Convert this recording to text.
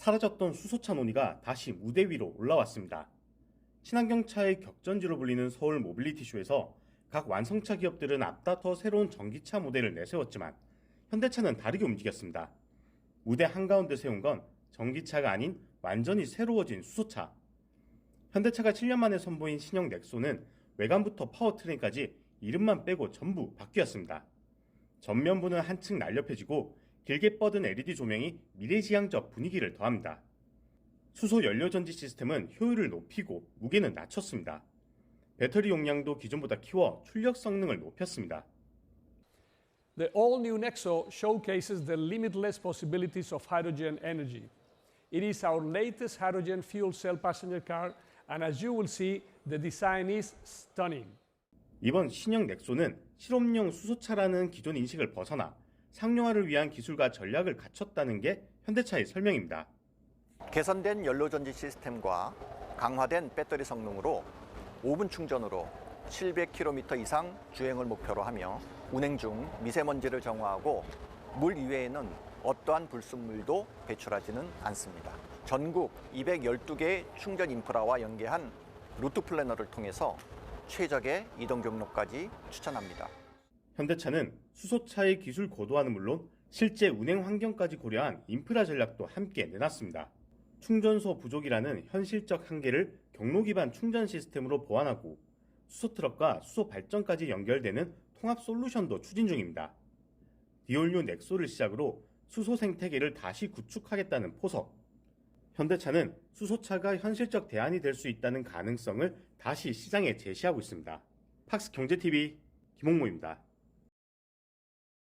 사라졌던 수소차 논의가 다시 무대 위로 올라왔습니다. 친환경차의 격전지로 불리는 서울 모빌리티쇼에서 각 완성차 기업들은 앞다퉈 새로운 전기차 모델을 내세웠지만 현대차는 다르게 움직였습니다. 무대 한가운데 세운 건 전기차가 아닌 완전히 새로워진 수소차. 현대차가 7년 만에 선보인 신형 넥소는 외관부터 파워트레인까지 이름만 빼고 전부 바뀌었습니다. 전면부는 한층 날렵해지고 길게 뻗은 LED 조명이 미래지향적 분위기를 더합니다. 수소 연료 전지 시스템은 효율을 높이고 무게는 낮췄습니다. 배터리 용량도 기존보다 키워 출력 성능을 높였습니다. The all-new Nexo showcases the limitless possibilities of hydrogen energy. It is our latest hydrogen fuel cell passenger car, and as you will see, the design is stunning. 이번 신형 넥소는 실험용 수소차라는 기존 인식을 벗어나 상용화를 위한 기술과 전략을 갖췄다는 게 현대차의 설명입니다. 개선된 연료전지 시스템과 강화된 배터리 성능으로 5분 충전으로 700km 이상 주행을 목표로 하며 운행 중 미세먼지를 정화하고 물 이외에는 어떠한 불순물도 배출하지는 않습니다. 전국 212개의 충전 인프라와 연계한 루트 플래너를 통해서 최적의 이동 경로까지 추천합니다. 현대차는 수소차의 기술 고도화는 물론 실제 운행 환경까지 고려한 인프라 전략도 함께 내놨습니다. 충전소 부족이라는 현실적 한계를 경로 기반 충전 시스템으로 보완하고 수소 트럭과 수소 발전까지 연결되는 통합 솔루션도 추진 중입니다. 디올류 넥소를 시작으로 수소 생태계를 다시 구축하겠다는 포석. 현대차는 수소차가 현실적 대안이 될 수 있다는 가능성을 다시 시장에 제시하고 있습니다. 팍스 경제TV 김홍모입니다.